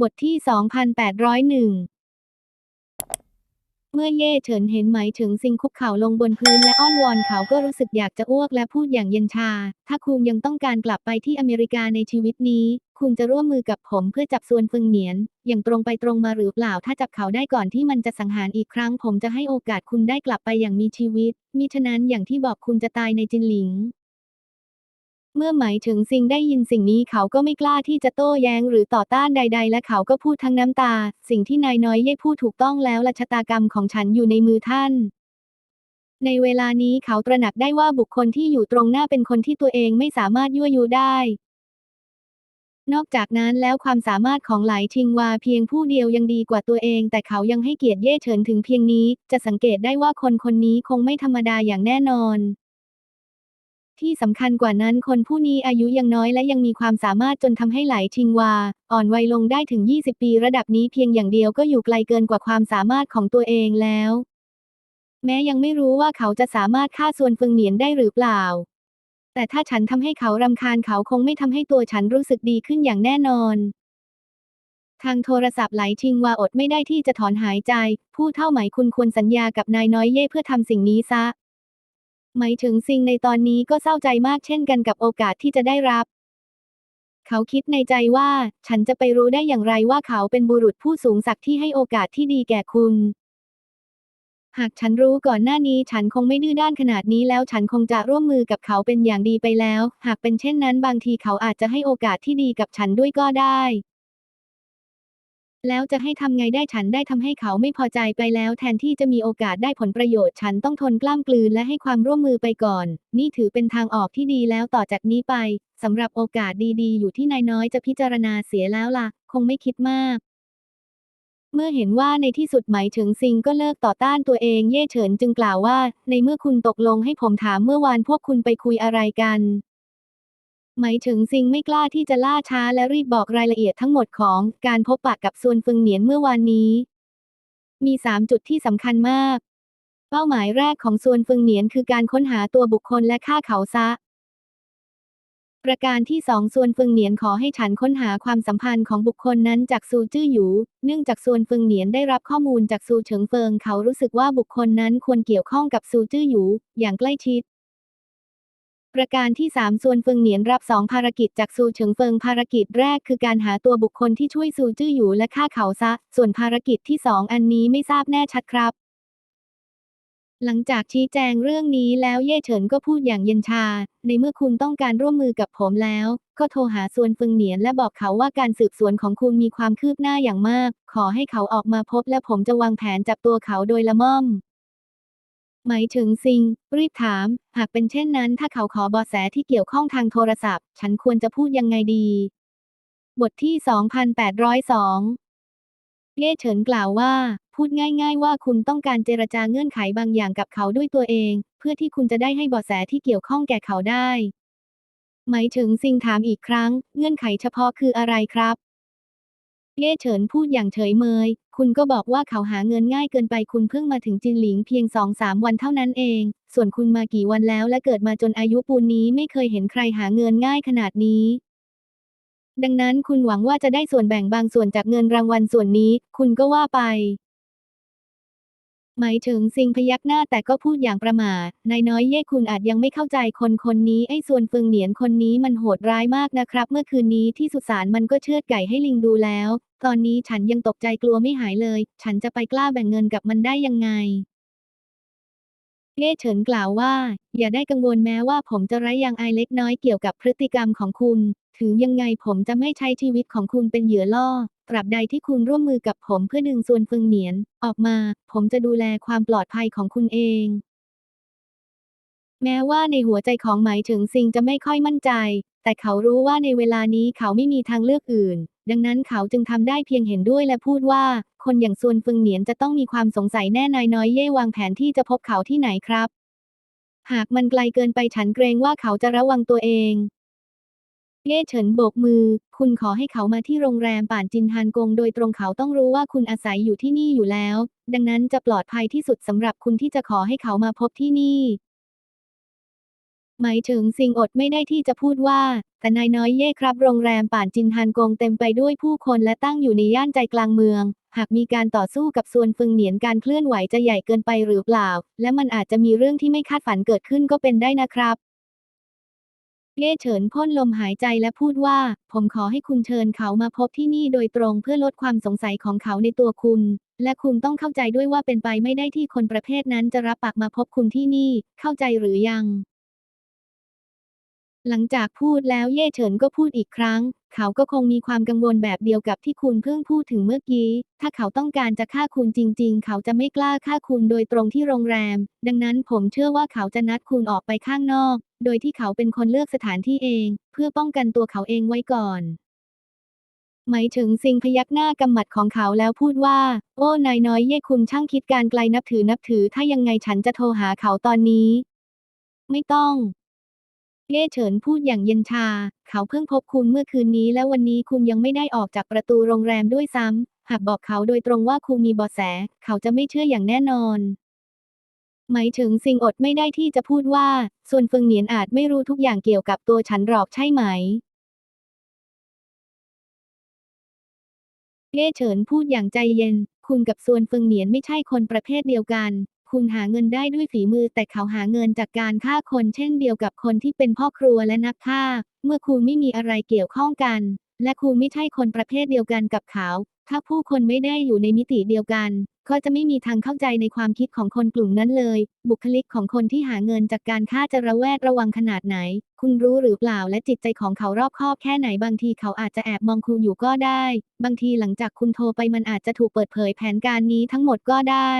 บทที่ 2801 เมื่อเย่เฉินเห็นไหมถึงซิงคุกเข่าลงบนพื้นและอ้อนวอนเขาก็รู้สึกอยากจะอ้วกและพูดอย่างเย็นชา ถ้าคุณยังต้องการกลับไปที่อเมริกาในชีวิตนี้ คุณจะร่วมมือกับผมเพื่อจับซวนเฟิงเหนียน อย่างตรงไปตรงมาหรือเปล่า ถ้าจับเขาได้ก่อนที่มันจะสังหารอีกครั้ง ผมจะให้โอกาสคุณได้กลับไปอย่างมีชีวิต มิฉะนั้นอย่างที่บอกคุณจะตายในจินหลิง เมื่อหมายถึงซิงได้ยินสิ่งนี้เขาก็ไม่กล้าที่จะโต้แย้งหรือต่อต้านใด ๆ และเขาก็พูดทั้งน้ำตา สิ่งที่นายน้อยเย่พูดถูกต้องแล้วและชะตากรรมของฉันอยู่ในมือท่าน ในเวลานี้เขาตระหนักได้ว่าบุคคลที่อยู่ตรงหน้าเป็นคนที่ตัวเองไม่สามารถยั่วยุได้ นอกจากนั้นแล้วความสามารถของหลายชิงวาเพียงผู้เดียวยังดีกว่าตัวเอง แต่เขายังให้เกียรติเย่เฉินถึงเพียงนี้ จะสังเกตได้ว่าคนคนนี้คงไม่ธรรมดาอย่างแน่นอน ที่สำคัญกว่านั้นคนผู้นี้อายุยังน้อยและยังมีความสามารถจนทำให้ไหลชิงวา อ่อนวัยลงได้ถึง 20 ปีระดับนี้เพียงอย่างเดียวก็อยู่ไกลเกินกว่าความสามารถของตัวเองแล้ว แม้ยังไม่รู้ว่าเขาจะสามารถฆ่าส่วนฟิงเหนียนได้หรือเปล่า แต่ถ้าฉันทำให้เขารำคาญเขาคงไม่ทำให้ตัวฉันรู้สึกดีขึ้นอย่างแน่นอนทางโทรศัพท์ไหลชิงวาอดไม่ได้ที่จะถอนหายใจ ผู้เท่าไหมคุณควรสัญญากับนายน้อยเย่เพื่อทำสิ่งนี้ซะ หมายถึงซิงในตอนนี้ก็เศร้าใจมากเช่นกันกับโอกาสที่จะได้รับ เขาคิดในใจว่า ฉันจะไปรู้ได้อย่างไรว่าเขาเป็นบุรุษผู้สูงศักดิ์ที่ให้โอกาสที่ดีแก่คุณ หากฉันรู้ก่อนหน้านี้ฉันคงไม่ดื้อด้านขนาดนี้แล้วฉันคงจะร่วมมือกับเขาเป็นอย่างดีไปแล้ว หากเป็นเช่นนั้นบางทีเขาอาจจะให้โอกาสที่ดีกับฉันด้วยก็ได้ แล้วจะให้ทำไงได้ฉันได้ทำให้เขาไม่พอใจไปแล้ว แทนที่จะมีโอกาสได้ผลประโยชน์ ฉันต้องทนกล้ามกลืนและให้ความร่วมมือไปก่อน นี่ถือเป็นทางออกที่ดีแล้วต่อจากนี้ไปสำหรับโอกาสดีๆ อยู่ที่นายน้อยจะพิจารณาเสียแล้วล่ะ คงไม่คิดมาก เมื่อเห็นว่าในที่สุดหมายถึงซิงก็เลิกต่อต้านตัวเองเย่เฉินจึงกล่าวว่า ในเมื่อคุณตกลงให้ผมถามเมื่อวานพวกคุณไปคุยอะไรกัน หมายถึงซิงไม่กล้าที่จะล่าช้าและรีบบอกรายละเอียดทั้งหมดของการพบปะกับซวนฟึงเหนียนเมื่อวานนี้ มีสามจุดที่สำคัญมาก เป้าหมายแรกของซวนฟึงเหนียนคือการค้นหาตัวบุคคลและฆ่าเขาซะ ประการที่สองซวนฟึงเหนียนขอให้ฉันค้นหาความสัมพันธ์ของบุคคลนั้นจากซูจื้อหยู เนื่องจากซวนฟึงเหนียนได้รับข้อมูลจากซูเฉิงเฟิงเขารู้สึกว่าบุคคลนั้นควรเกี่ยวข้องกับซูจื้อหยู อย่างใกล้ชิด ประการที่ 3 ส่วนเฟิงเหนียนรับสองภารกิจจากซูเฉิงเฟิงภารกิจแรกคือการหาตัวบุคคลที่ช่วยซูจื้อหยูและฆ่าเขาซะ ส่วนภารกิจที่สองอันนี้ไม่ทราบแน่ชัดครับ หลังจากชี้แจงเรื่องนี้แล้วเย่เฉินก็พูดอย่างเย็นชา ในเมื่อคุณต้องการร่วมมือกับผมแล้ว ก็โทรหาส่วนเฟิงเหนียนและบอกเขาว่าการสืบสวนของคุณมีความคืบหน้าอย่างมาก ขอให้เขาออกมาพบและผมจะวางแผนจับตัวเขาโดยละม่อม หมายถึงซิง รีบถาม หากเป็นเช่นนั้น ถ้าเขาขอเบาะแสที่เกี่ยวข้องทางโทรศัพท์ ฉันควรจะพูดยังไงดี บทที่ 2802 เย่เฉินกล่าวว่า พูดง่าย ๆ ว่าคุณต้องการเจรจาเงื่อนไขบางอย่างกับเขาด้วยตัวเอง เพื่อที่คุณจะได้ให้เบาะแสที่เกี่ยวข้องแก่เขาได้ หมายถึงซิงถามอีกครั้ง เงื่อนไขเฉพาะคืออะไรครับ เย่เฉินพูดอย่างเฉยเมย คุณก็บอกว่าเขาหาเงินง่ายเกินไปคุณเพิ่งมาถึงจินหลิงเพียงสองสามวันเท่านั้นเอง ส่วนคุณมากี่วันแล้วและเกิดมาจนอายุปูนนี้ไม่เคยเห็นใครหาเงินง่ายขนาดนี้ ดังนั้นคุณหวังว่าจะได้ส่วนแบ่งบางส่วนจากเงินรางวัลส่วนนี้ คุณก็ว่าไป หมายถึงซิงพยักหน้าแต่ก็พูดอย่างประมาทนายน้อยเย่คุณอาจยังไม่เข้าใจคนคนนี้ไอ้ส่วนเฟิงเหนียนคนนี้มันโหดร้ายมากนะครับ เมื่อคืนนี้ที่สุสานมันก็เชือดไก่ให้ลิงดูแล้ว ตอนนี้ฉันยังตกใจกลัวไม่หายเลย ฉันจะไปกล้าแบ่งเงินกับมันได้ยังไงเย่เฉินกล่าวว่า อย่าได้กังวลแม้ว่าผมจะไร้ยางอายเล็กน้อยเกี่ยวกับพฤติกรรมของคุณ ถึงยังไงผมจะไม่ใช้ชีวิตของคุณเป็นเหยื่อล่อ ตราบใดที่คุณร่วมมือกับผมเพื่อดึงส่วนเฟิงเหนียน ออกมา ผมจะดูแลความปลอดภัยของคุณเอง แม้ว่าในหัวใจของหมายถึงซิงจะไม่ค่อยมั่นใจ แต่เขารู้ว่าในเวลานี้เขาไม่มีทางเลือกอื่น ดังนั้นเขาจึงทำได้เพียงเห็นด้วยและพูดว่า คนอย่างซวนฟึงเหนียนจะต้องมีความสงสัยแน่นายน้อยเย่วางแผนที่จะพบเขาที่ไหนครับ หากมันไกลเกินไปฉันเกรงว่าเขาจะระวังตัวเอง เย่เฉินโบกมือ คุณขอให้เขามาที่โรงแรมป่านจินฮันกงโดยตรงเขาต้องรู้ว่าคุณอาศัยอยู่ที่นี่อยู่แล้ว ดังนั้นจะปลอดภัยที่สุดสำหรับคุณที่จะขอให้เขามาพบที่นี่หมายถึงซิงอดไม่ได้ที่จะพูดว่า แต่นายน้อยเย่ครับโรงแรมป่านจินฮันกงเต็มไปด้วยผู้คนและตั้งอยู่ในย่านใจกลางเมือง หากมีการต่อสู้กับส่วนฟึงเหนียนการเคลื่อนไหวจะใหญ่เกินไปหรือเปล่า และมันอาจจะมีเรื่องที่ไม่คาดฝันเกิดขึ้นก็เป็นได้นะครับ เย่เฉินพ่นลมหายใจและพูดว่า ผมขอให้คุณเชิญเขามาพบที่นี่โดยตรงเพื่อลดความสงสัยของเขาในตัวคุณ และคุณต้องเข้าใจด้วยว่าเป็นไปไม่ได้ที่คนประเภทนั้นจะรับปากมาพบคุณที่นี่ เข้าใจหรือยัง หลังจากพูดแล้วเย่เฉินก็พูดอีกครั้ง เขาก็คงมีความกังวลแบบเดียวกับที่คุณเพิ่งพูดถึงเมื่อกี้ ถ้าเขาต้องการจะฆ่าคุณจริง ๆ เขาจะไม่กล้าฆ่าคุณโดยตรงที่โรงแรม ดังนั้นผมเชื่อว่าเขาจะนัดคุณออกไปข้างนอก โดยที่เขาเป็นคนเลือกสถานที่เอง เพื่อป้องกันตัวเขาเองไว้ก่อน หมายถึงสิงพยักหน้ากำหมัดของเขาแล้วพูดว่า โอ้นายน้อยเย่คุณช่างคิดการไกลนับถือนับถือถ้ายังไงฉันจะโทรหาเขาตอนนี้ ไม่ต้องเย่เฉินพูดอย่างเย็นชา เขาเพิ่งพบคุณเมื่อคืนนี้ และวันนี้คุณยังไม่ได้ออกจากประตูโรงแรมด้วยซ้ำ หากบอกเขาโดยตรงว่าคุณมีเบาะแส เขาจะไม่เชื่ออย่างแน่นอน หมายถึงซิงอดไม่ได้ที่จะพูดว่า ส่วนเฟิงเหนียนอาจไม่รู้ทุกอย่างเกี่ยวกับตัวฉันหรอกใช่ไหม เย่เฉินพูดอย่างใจเย็น คุณกับส่วนเฟิงเหนียนไม่ใช่คนประเภทเดียวกัน คุณหาเงินได้ด้วยฝีมือแต่เขาหาเงินจากการฆ่าคนเช่นเดียวกับคนที่เป็นพ่อครัวและนักฆ่า เมื่อคุณไม่มีอะไรเกี่ยวข้องกัน และคุณไม่ใช่คนประเภทเดียวกันกับเขา ถ้าผู้คนไม่ได้อยู่ในมิติเดียวกัน ก็จะไม่มีทางเข้าใจในความคิดของคนกลุ่มนั้นเลย บุคลิกของคนที่หาเงินจากการฆ่าจะระแวดระวังขนาดไหน คุณรู้หรือเปล่าและจิตใจของเขารอบคอบแค่ไหนบางทีเขาอาจจะแอบมองคุณอยู่ก็ได้ บางทีหลังจากคุณโทรไปมันอาจจะถูกเปิดเผยแผนการนี้ทั้งหมดก็ได้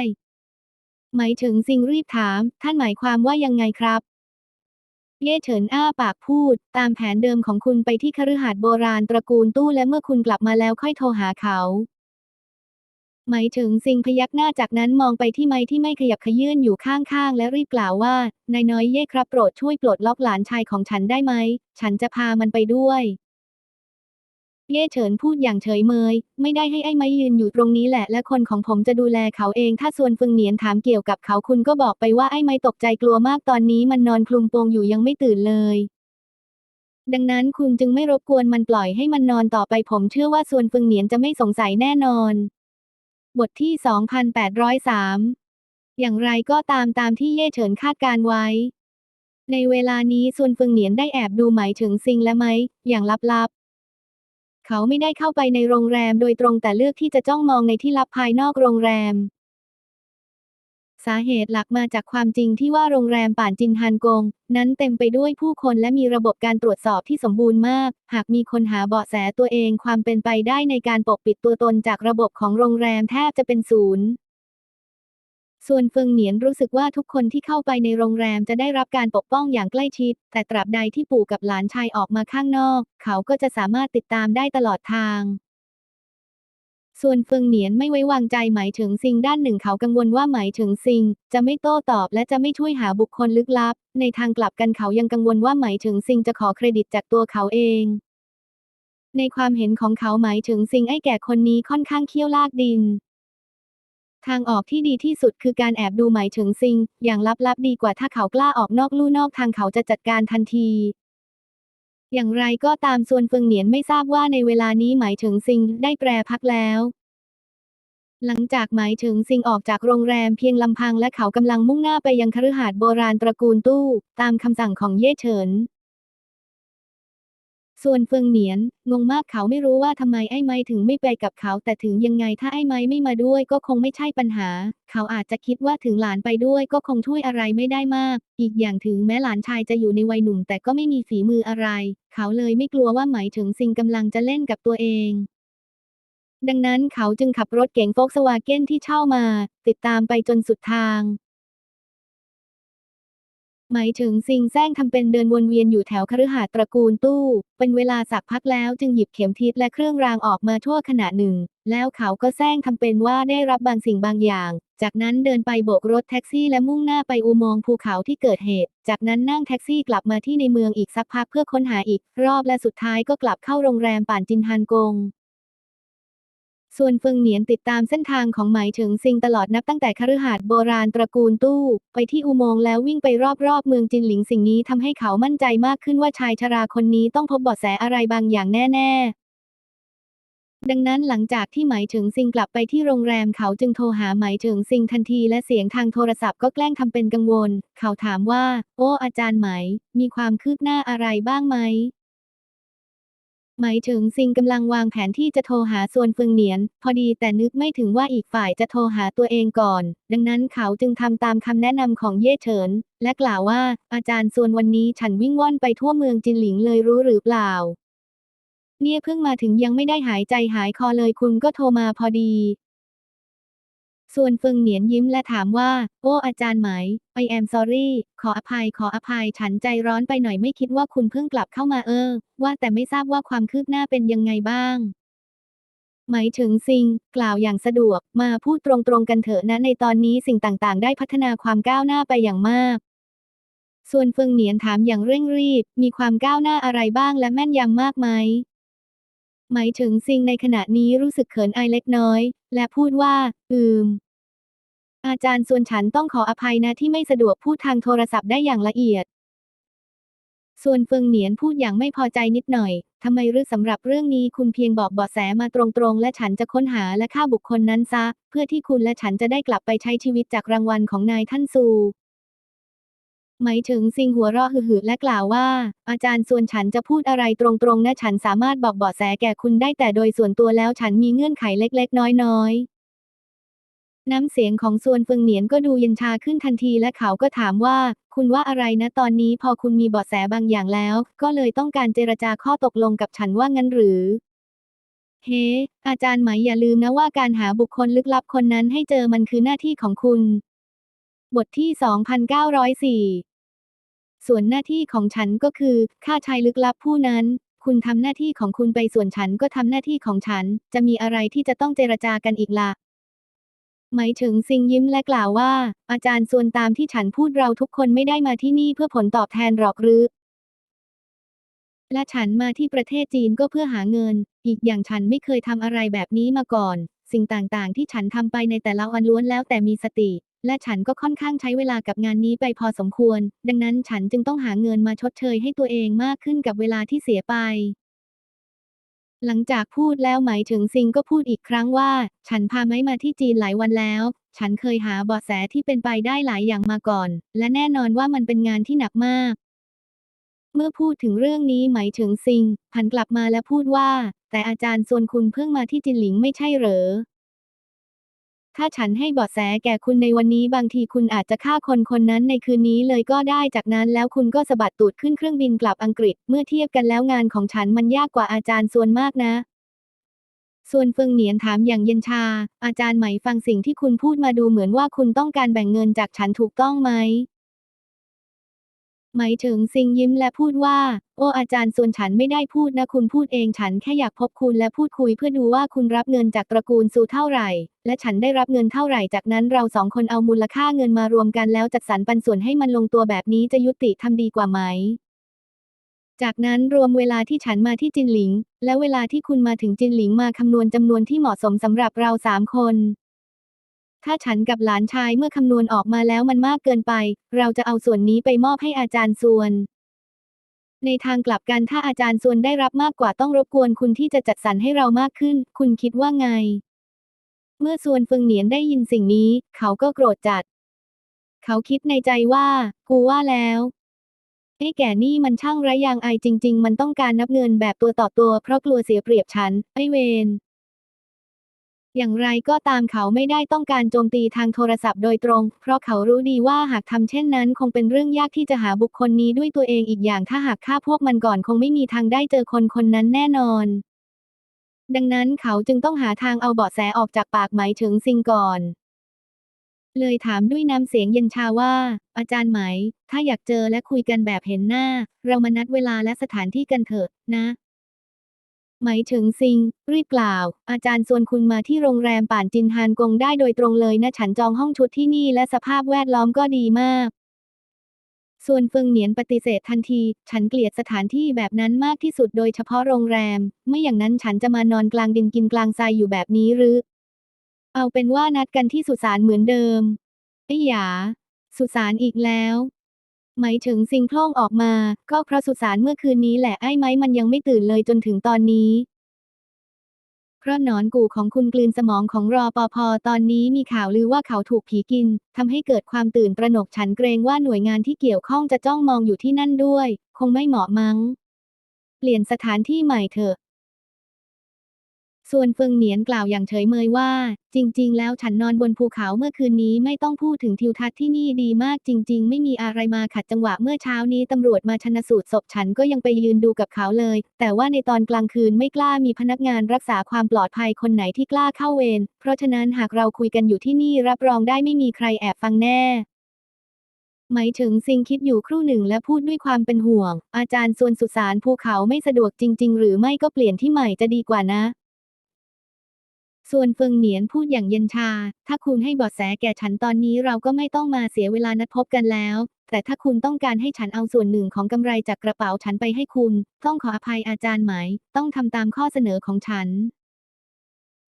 หมายถึงซิงรีบถาม ท่านหมายความว่ายังไงครับ เย่เฉินอ้าปากพูด ตามแผนเดิมของคุณไปที่คฤหาสน์โบราณตระกูลตู้และเมื่อคุณกลับมาแล้วค่อยโทรหาเขา หมายถึงสิงพยักหน้าจากนั้นมองไปที่ไม้ที่ไม่ขยับขยื่นอยู่ข้างๆ และรีบกล่าวว่านายน้อยเย่ครับโปรดช่วยปลดล็อกหลานชายของฉันได้ไหม ฉันจะพามันไปด้วย เย่เฉินพูดอย่างเฉยเมย ไม่ได้ให้ไอ้ไม้ยืนอยู่ตรงนี้แหละ และคนของผมจะดูแลเขาเอง ถ้าส่วนฟึงเหนียนถามเกี่ยวกับเขาคุณก็บอกไปว่าไอ้ไม้ตกใจกลัวมากตอนนี้มันนอนคลุมโปงอยู่ยังไม่ตื่นเลย ดังนั้นคุณจึงไม่รบกวนมันปล่อยให้มันนอนต่อไปผมเชื่อว่าส่วนฟึงเหนียนจะไม่สงสัยแน่นอน บทที่ 2803 อย่างไรก็ตามตามที่เย่เฉินคาดการไว้ในเวลานี้ส่วนฟึงเหนียนได้แอบดูหมายถึงซิงและไหม อย่างลับๆ เขาไม่ได้เข้าไปในโรงแรมโดยตรงแต่เลือกที่จะจ้องมองในที่ลับภายนอกโรงแรม สาเหตุหลักมาจากความจริงที่ว่าโรงแรมป่านจินฮันกง นั้นเต็มไปด้วยผู้คนและมีระบบการตรวจสอบที่สมบูรณ์มาก หากมีคนหาเบาะแสตัวเองความเป็นไปได้ในการปกปิดตัวตนจากระบบของโรงแรมแทบจะเป็นศูนย์ ส่วนเฟิงเหนียนรู้สึกว่าทุกคนที่เข้าไปในโรงแรมจะได้รับการปกป้องอย่างใกล้ชิด แต่ตราบใดที่ปู่กับหลานชายออกมาข้างนอก เขาก็จะสามารถติดตามได้ตลอดทาง ส่วนเฟิงเหนียนไม่ไว้วางใจหมายถึงซิงด้านหนึ่งเขากังวลว่าหมายถึงซิง จะไม่โต้ตอบและจะไม่ช่วยหาบุคคลลึกลับ ในทางกลับกันเขายังกังวลว่าหมายถึงซิงจะขอเครดิตจากตัวเขาเองในความเห็นของเขาหมายถึงซิงไอ้แก่คนนี้ค่อนข้างเขี้ยวลากดิน ทางออกที่ดีที่สุดคือการแอบดูหมายถึงซิง อย่างลับๆดีกว่าถ้าเขากล้าออกนอกลู่นอกทางเขาจะจัดการทันที อย่างไรก็ตามส่วนเฟิงเหนียนไม่ทราบว่าในเวลานี้หมายถึงซิงได้แปรพักแล้ว หลังจากหมายถึงซิงออกจากโรงแรมเพียงลำพังและเขากำลังมุ่งหน้าไปยังคฤหาสน์โบราณตระกูลตู้ ตามคำสั่งของเย่เฉิน ส่วนเฟิงเหนียน งงมากเขาไม่รู้ว่าทำไมไอ้ไม้ถึงไม่ไปกับเขา แต่ถึงยังไงถ้าไอ้ไม้ไม่มาด้วยก็คงไม่ใช่ปัญหา เขาอาจจะคิดว่าถึงหลานไปด้วยก็คงช่วยอะไรไม่ได้มาก อีกอย่างถึงแม้หลานชายจะอยู่ในวัยหนุ่ม แต่ก็ไม่มีฝีมืออะไร เขาเลยไม่กลัวว่าหมายถึงซิงกำลังจะเล่นกับตัวเองดังนั้นเขาจึงขับรถเก๋งโฟกสวาเก้นที่เช่ามา ติดตามไปจนสุดทาง หมายถึงซิงแซงทำเป็นเดินวนเวียนอยู่แถวคฤหาสน์ตระกูลตู้ เป็นเวลาสักพักแล้วจึงหยิบเข็มทิศและเครื่องรางออกมาทั่วขณะหนึ่ง แล้วเขาก็แซงทำเป็นว่าได้รับบางสิ่งบางอย่าง จากนั้นเดินไปโบกรถแท็กซี่และมุ่งหน้าไปอุโมงค์ภูเขาที่เกิดเหตุ จากนั้นนั่งแท็กซี่กลับมาที่ในเมืองอีกสักพักเพื่อค้นหาอีก รอบและสุดท้ายก็กลับเข้าโรงแรมป่านจินฮันกง ส่วนเฟิงเหนียนติดตามเส้นทางของหมเฉิงซิงตลอดนับตั้งแต่คฤหาสน์โบราณตระกูลตู้ ไปที่อุโมงค์แล้ววิ่งไปรอบๆเมืองจินหลิงสิ่งนี้ทำให้เขามั่นใจมากขึ้นว่าชายชราคนนี้ต้องพบเบาะแสอะไรบางอย่างแน่ ๆดังนั้นหลังจากที่หมเฉิงซิงกลับไปที่โรงแรมเขาจึงโทรหาหมเฉิงซิงทันทีและเสียงทางโทรศัพท์ก็แกล้งทำเป็นกังวล เขาถามว่า โอ้อาจารย์ไหม มีความคืบหน้าอะไรบ้างไหม หมเฉิงซิงกำลังวางแผนที่จะโทรหาส่วนเฟิงเหนียน พอดีแต่นึกไม่ถึงว่าอีกฝ่ายจะโทรหาตัวเองก่อน ดังนั้นเขาจึงทำตามคำแนะนำของเย่เฉิน และกล่าวว่า อาจารย์ส่วนวันนี้ฉันวิ่งว่อนไปทั่วเมืองจินหลิงเลยรู้หรือเปล่า เนี่ยเพิ่งมาถึงยังไม่ได้หายใจหายคอเลยคุณก็โทรมาพอดี ส่วนเฟิงเหนียนยิ้มและถามว่า โอ้อาจารย์ไหม I am sorry ขออภัยขออภัยฉันใจร้อนไปหน่อยไม่คิดว่าคุณเพิ่งกลับเข้ามาเออ ว่าแต่ไม่ทราบว่าความคืบหน้าเป็นยังไงบ้างไหมเฉิงซิงกล่าวอย่างสะดวก มาพูดตรงๆกันเถอะนะในตอนนี้สิ่งต่างๆ ได้พัฒนาความก้าวหน้าไปอย่างมากส่วนเฟิงเหนียนถามอย่างเร่งรีบ มีความก้าวหน้าอะไรบ้างและแม่นยำมากไหม หมเฉิงซิงในขณะนี้รู้สึกเขินอายเล็กน้อย และพูดว่า อืม อาจารย์ส่วนฉันต้องขออภัยนะที่ไม่สะดวกพูดทางโทรศัพท์ได้อย่างละเอียด ส่วนเฟิงเหนียนพูดอย่างไม่พอใจนิดหน่อยทำไมหรือสำหรับเรื่องนี้คุณเพียงบอกเบาะแสมาตรงๆ และฉันจะค้นหาและฆ่าบุคคลนั้นซะ เพื่อที่คุณและฉันจะได้กลับไปใช้ชีวิตจากรางวัลของนายท่านซู หมเฉิงซิงหัวเราะหึ่ๆและกล่าวว่า อาจารย์ส่วนฉันจะพูดอะไรตรงๆนะฉันสามารถบอกเบาะแสแก่คุณได้แต่โดยส่วนตัวแล้วฉันมีเงื่อนไขเล็กๆ น้อยๆ น้ำเสียงของส่วนเฟิงเหนียนก็ดูเย็นชาขึ้นทันทีและเขาก็ถามว่า คุณว่าอะไรนะตอนนี้พอคุณมีเบาะแสบางอย่างแล้ว ก็เลยต้องการเจรจาข้อตกลงกับฉันว่างั้นหรือเฮ้อาจารย์ไหมอย่าลืมนะว่าการหาบุคคลลึกลับคนนั้นให้เจอมันคือหน้าที่ของคุณ บทที่ 2904 ส่วนหน้าที่ของฉันก็คือฆ่าชายลึกลับผู้นั้น คุณทำหน้าที่ของคุณไปส่วนฉันก็ทำหน้าที่ของฉัน จะมีอะไรที่จะต้องเจรจากันอีกละ่ะหมเฉิงซิงยิ้มและกล่าวว่า อาจารย์ส่วนตามที่ฉันพูดเราทุกคนไม่ได้มาที่นี่เพื่อผลตอบแทนหรอกหรือ และฉันมาที่ประเทศจีนก็เพื่อหาเงิน อีกอย่างฉันไม่เคยทำอะไรแบบนี้มาก่อน สิ่งต่างๆ ที่ฉันทำไปในแต่ละวันล้วนแล้วแต่มีสติ และฉันก็ค่อนข้างใช้เวลากับงานนี้ไปพอสมควร ดังนั้นฉันจึงต้องหาเงินมาชดเชยให้ตัวเองมากขึ้นกับเวลาที่เสียไป หลังจากพูดแล้วหมายถึงซิงก็พูดอีกครั้งว่า ฉันพาไม้มาที่จีนหลายวันแล้ว ฉันเคยหาบาะแสที่เป็นไปได้หลายอย่างมาก่อน และแน่นอนว่ามันเป็นงานที่หนักมาก เมื่อพูดถึงเรื่องนี้หมายถึงซิงหันกลับมาและพูดว่า แต่อาจารย์ส่วนคุณเพิ่งมาที่จินหลิงไม่ใช่เหรอ ถ้าฉันให้เบาะแสแก่คุณในวันนี้บางทีคุณอาจจะฆ่าคนคนนั้นในคืนนี้เลยก็ได้จากนั้นแล้วคุณก็สะบัดตูดขึ้นเครื่องบินกลับอังกฤษ เมื่อเทียบกันแล้วงานของฉันมันยากกว่าอาจารย์ส่วนมากนะ ส่วนเฟิงเหนียนถามอย่างเย็นชา อาจารย์ไหมฟังสิ่งที่คุณพูดมาดูเหมือนว่าคุณต้องการแบ่งเงินจากฉันถูกต้องไหม หมายถึงซิงยิ้มและพูดว่า โอ้อาจารย์ส่วนฉันไม่ได้พูดนะคุณพูดเองฉันแค่อยากพบคุณและพูดคุยเพื่อดูว่าคุณรับเงินจากตระกูลซูเท่าไหร่ และฉันได้รับเงินเท่าไหร่จากนั้นเราสองคนเอามูลค่าเงินมารวมกันแล้วจัดสรรปันส่วนให้มันลงตัวแบบนี้จะยุติทำดีกว่าไหม จากนั้นรวมเวลาที่ฉันมาที่จินหลิง และเวลาที่คุณมาถึงจินหลิงมาคำนวณจำนวนที่เหมาะสมสำหรับเราสามคน ถ้าฉันกับหลานชายเมื่อคำนวณออกมาแล้วมันมากเกินไป เราจะเอาส่วนนี้ไปมอบให้อาจารย์ส่วน ในทางกลับกันถ้าอาจารย์ส่วนได้รับมากกว่าต้องรบกวนคุณที่จะจัดสรรให้เรามากขึ้น คุณคิดว่าไง เมื่อส่วนเฟิงเหนียนได้ยินสิ่งนี้ เขาก็โกรธจัด เขาคิดในใจว่า กูว่าแล้วไอ้แก่นี่มันช่างไร้ยางอายจริง ๆ มันต้องการนับเงินแบบตัวต่อตัวเพราะกลัวเสียเปรียบฉัน ไอ้เวน อย่างไรก็ตามเขาไม่ได้ต้องการโจมตีทางโทรศัพท์โดยตรง เพราะเขารู้ดีว่าหากทำเช่นนั้น คงเป็นเรื่องยากที่จะหาบุคคลนี้ด้วยตัวเองอีกอย่างถ้าหากฆ่าพวกมันก่อนคงไม่มีทางได้เจอคนคนนั้นแน่นอน ดังนั้นเขาจึงต้องหาทางเอาเบาะแสออกจากปากหมายถึงซิงก่อนเลยถามด้วยน้ำเสียงเย็นชาว่า อาจารย์ไหม ถ้าอยากเจอและคุยกันแบบเห็นหน้า เรามานัดเวลาและสถานที่กันเถอะนะ หมถึงซิง รีบกล่าว อาจารย์ส่วนคุณมาที่โรงแรมป่านจินฮานกงได้โดยตรงเลยนะฉันจองห้องชุดที่นี่และสภาพแวดล้อมก็ดีมาก ส่วนเฟิงเหนียนปฏิเสธทันที ฉันเกลียดสถานที่แบบนั้นมากที่สุดโดยเฉพาะโรงแรม ไม่อย่างนั้นฉันจะมานอนกลางดินกินกลางทรายอยู่แบบนี้หรือ เอาเป็นว่านัดกันที่สุสานเหมือนเดิมไอ้หยา สุสานอีกแล้ว หมายถึงซิงโพล่งออกมา ก็เพราะสุสานเมื่อคืนนี้แหละไอ้ไม้มันยังไม่ตื่นเลยจนถึงตอนนี้ เพราะหนอนกูของคุณกลืนสมองของรอปภตอนนี้มีข่าวลือว่าเขาถูกผีกินทำให้เกิดความตื่นตระหนกฉันเกรงว่าหน่วยงานที่เกี่ยวข้องจะจ้องมองอยู่ที่นั่นด้วย คงไม่เหมาะมั้ง เปลี่ยนสถานที่ใหม่เถอะ ส่วนเฟิงเหนียนกล่าวอย่างเฉยเมยว่า จริง ๆ แล้วฉันนอนบนภูเขาเมื่อคืนนี้ไม่ต้องพูดถึงทิวทัศน์ที่นี่ดีมากจริง ๆ ไม่มีอะไรมาขัดจังหวะเมื่อเช้านี้ตำรวจมาชนสูตรศพฉันก็ยังไปยืนดูกับเขาเลย แต่ว่าในตอนกลางคืนไม่กล้ามีพนักงานรักษาความปลอดภัยคนไหนที่กล้าเข้าเวรเพราะฉะนั้นหากเราคุยกันอยู่ที่นี่รับรองได้ไม่มีใครแอบฟังแน่หมายถึงซิงคิดอยู่ครู่หนึ่งและพูดด้วยความเป็นห่วง อาจารย์ส่วนสุสานภูเขาไม่สะดวกจริง ๆ หรือไม่ก็เปลี่ยนที่ใหม่จะดีกว่านะ ส่วนเฟิงเหนียนพูดอย่างเย็นชา ถ้าคุณให้เบาะแสแก่ฉันตอนนี้เราก็ไม่ต้องมาเสียเวลานัดพบกันแล้ว แต่ถ้าคุณต้องการให้ฉันเอาส่วนหนึ่งของกำไรจากกระเป๋าฉันไปให้คุณ ต้องขออภัยอาจารย์ไหม ต้องทำตามข้อเสนอของฉัน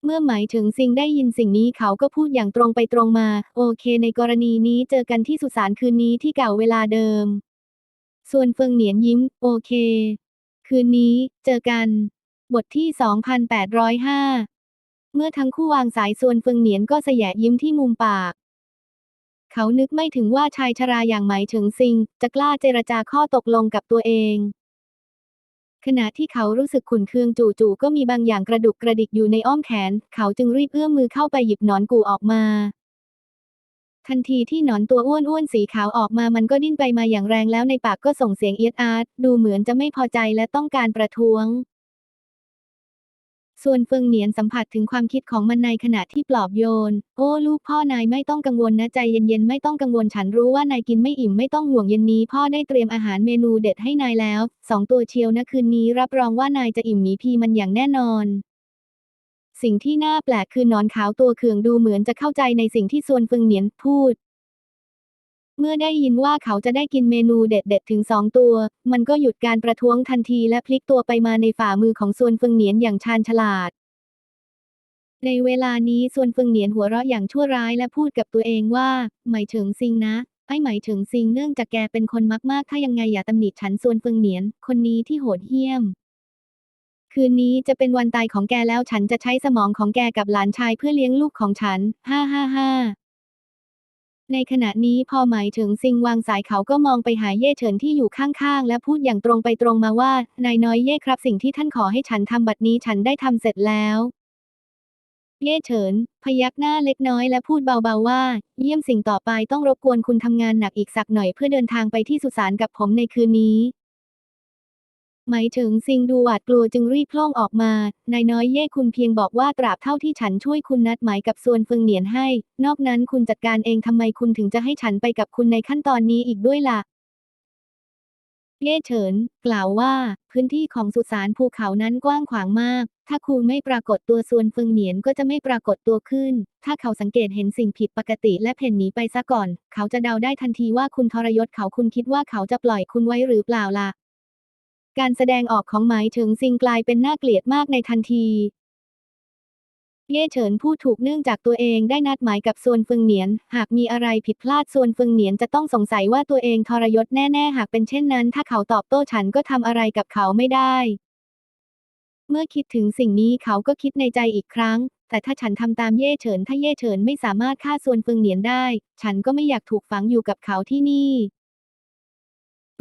เมื่อหมายถึงซิงได้ยินสิ่งนี้เขาก็พูดอย่างตรงไปตรงมา โอเค ในกรณีนี้เจอกันที่สุสานคืนนี้ที่เก่าเวลาเดิม ส่วนเฟิงเหนียนยิ้ม โอเค คืนนี้ เจอกัน บทที่ 2805 เมื่อทั้งคู่วางสายส่วนเฟิงเหนียนก็สยะยิ้มที่มุมปาก เขานึกไม่ถึงว่าชายชราอย่างหมายถึงซิง จะกล้าเจรจาข้อตกลงกับตัวเอง ขณะที่เขารู้สึกขุนเคืองจู่ๆก็มีบางอย่างกระดุกกระดิกอยู่ในอ้อมแขน เขาจึงรีบเอื้อมมือเข้าไปหยิบหนอนกูออกมา ทันทีที่หนอนตัวอ้วนๆสีขาวออกมามันก็ดิ้นไปมาอย่างแรงแล้วในปากก็ส่งเสียงเอียดอาร์ตดูเหมือนจะไม่พอใจและต้องการประท้วง ส่วนเฟิงเหนียนสัมผัสถึงความคิดของมันในขณะที่ปลอบโยน โอ้ลูกพ่อนายไม่ต้องกังวลนะใจเย็นๆไม่ต้องกังวลฉันรู้ว่านายกินไม่อิ่มไม่ต้องห่วงเย็นนี้ พ่อได้เตรียมอาหารเมนูเด็ดให้นายแล้วสองตัวเชียวนะคืนนี้รับรองว่านายจะอิ่มหมีพีมันอย่างแน่นอนสิ่งที่น่าแปลกคือนอนขาวตัวเคืองดูเหมือนจะเข้าใจในสิ่งที่ส่วนเฟิงเหนียนพูด เมื่อได้ยินว่าเขาจะได้กินเมนูเด็ดๆถึงสองตัว มันก็หยุดการประท้วงทันทีและพลิกตัวไปมาในฝ่ามือของส่วนเฟิงเหนียนอย่างชาญฉลาด ในเวลานี้ส่วนเฟิงเหนียนหัวเราะอย่างชั่วร้ายและพูดกับตัวเองว่า หมายถึงซิงนะ ไอ้หมายถึงซิงเนื่องจากแกเป็นคนมากๆ ถ้ายังไงอย่าตำหนิฉันส่วนเฟิงเหนียน คนนี้ที่โหดเหี้ยม คืนนี้จะเป็นวันตายของแกแล้วฉันจะใช้สมองของแกกับหลานชายเพื่อเลี้ยงลูกของฉัน ฮ่าฮ่าฮ่า ในขณะนี้พอหมายถึงซิงวางสายเขาก็มองไปหาเย่เฉินที่อยู่ข้างๆ และพูดอย่างตรงไปตรงมาว่า นายน้อยเย่ครับสิ่งที่ท่านขอให้ฉันทำบัดนี้ฉันได้ทำเสร็จแล้ว เย่เฉิน พยักหน้าเล็กน้อยและพูดเบาๆว่า เยี่ยมสิ่งต่อไปต้องรบกวนคุณทำงานหนักอีกสักหน่อยเพื่อเดินทางไปที่สุสานกับผมในคืนนี้ หมายถึงซิงดูหวาดกลัวจึงรีบพล่องออกมา นายน้อยเย่คุณเพียงบอกว่าตราบเท่าที่ฉันช่วยคุณนัดหมายกับส่วนเฟิงเหนียนให้ นอกนั้นคุณจัดการเองทำไมคุณถึงจะให้ฉันไปกับคุณในขั้นตอนนี้อีกด้วยล่ะ เย่เฉิน กล่าวว่า พื้นที่ของสุสานภูเขานั้นกว้างขวางมาก ถ้าคุณไม่ปรากฏตัวส่วนเฟิงเหนียนก็จะไม่ปรากฏตัวขึ้น ถ้าเขาสังเกตเห็นสิ่งผิดปกติและเพ่นหนีไปซะก่อน เขาจะเดาได้ทันทีว่าคุณทรยศเขาคุณคิดว่าเขาจะปล่อยคุณไว้หรือเปล่าล่ะ การแสดงออกของหมายถึงซิงกลายเป็นน่าเกลียดมากในทันที เย่เฉินพูดถูกเนื่องจากตัวเองได้นัดหมายกับส่วนเฟิงเหนียน หากมีอะไรผิดพลาดส่วนเฟิงเหนียนจะต้องสงสัยว่าตัวเองทรยศแน่ๆ หากเป็นเช่นนั้น ถ้าเขาตอบโต้ฉันก็ทำอะไรกับเขาไม่ได้ เมื่อคิดถึงสิ่งนี้เขาก็คิดในใจอีกครั้ง แต่ถ้าฉันทำตามเย่เฉิน ถ้าเย่เฉินไม่สามารถฆ่าส่วนเฟิงเหนียนได้ ฉันก็ไม่อยากถูกฝังอยู่กับเขาที่นี่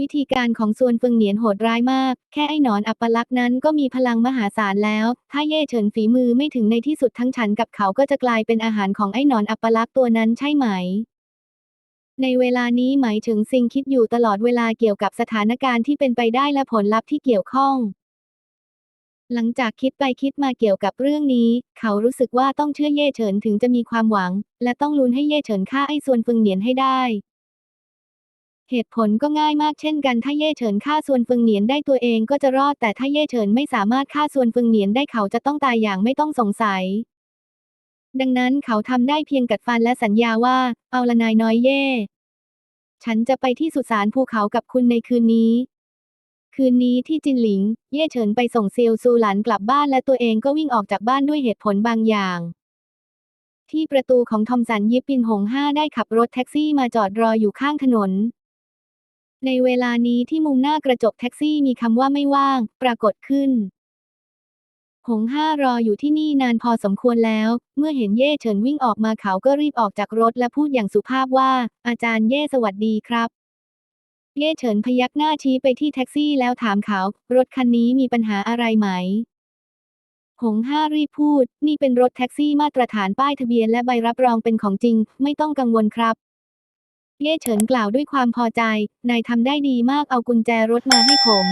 วิธีการของส่วนเฟิงเหนียนโหดร้ายมาก แค่ไอ้หนอนอัปลักษณ์นั้นก็มีพลังมหาศาลแล้ว ถ้าเย่เฉินฝีมือไม่ถึงในที่สุดทั้งฉันกับเขาก็จะกลายเป็นอาหารของไอ้หนอนอัปลักษณ์ตัวนั้นใช่ไหม ในเวลานี้หมายถึงซิงคิดอยู่ตลอดเวลาเกี่ยวกับสถานการณ์ที่เป็นไปได้และผลลัพธ์ที่เกี่ยวข้องหลังจากคิดไปคิดมาเกี่ยวกับเรื่องนี้ เขารู้สึกว่าต้องเชื่อเย่เฉินถึงจะมีความหวัง และต้องลุ้นให้เย่เฉินฆ่าไอ้ส่วนฟิงเหนียนให้ได้ เหตุผลก็ง่ายมากเช่นกัน ถ้าเย่เฉินฆ่าส่วนฟิงเหนียนได้ตัวเองก็จะรอด แต่ถ้าเย่เฉินไม่สามารถฆ่าส่วนฟิงเหนียนได้เขาจะต้องตายอย่างไม่ต้องสงสัย ดังนั้นเขาทำได้เพียงกัดฟันและสัญญาว่า เอาละนายน้อยเย่ ฉันจะไปที่สุสานภูเขากับคุณในคืนนี้ คืนนี้ที่จินหลิง เย่เฉินไปส่งเซียวซูหลานกลับบ้านและตัวเองก็วิ่งออกจากบ้านด้วยเหตุผลบางอย่างที่ประตูของทอมสันยิปปินหงห้าได้ขับรถแท็กซี่มาจอดรออยู่ข้างถนน ในเวลานี้ที่มุมหน้ากระจกแท็กซี่มีคำว่าไม่ว่าง ปรากฏขึ้น หงห้ารออยู่ที่นี่นานพอสมควรแล้ว เมื่อเห็นเย่เฉินวิ่งออกมาเขาก็รีบออกจากรถและพูดอย่างสุภาพว่า อาจารย์เย่สวัสดีครับ เย่เฉินพยักหน้าชี้ไปที่แท็กซี่แล้วถามเขา รถคันนี้มีปัญหาอะไรไหมหงห้ารีบพูด นี่เป็นรถแท็กซี่มาตรฐานป้ายทะเบียนและใบรับรองเป็นของจริง ไม่ต้องกังวลครับ เย่เฉินกล่าวด้วยความพอใจ นายทำได้ดีมากเอากุญแจรถมาให้ผม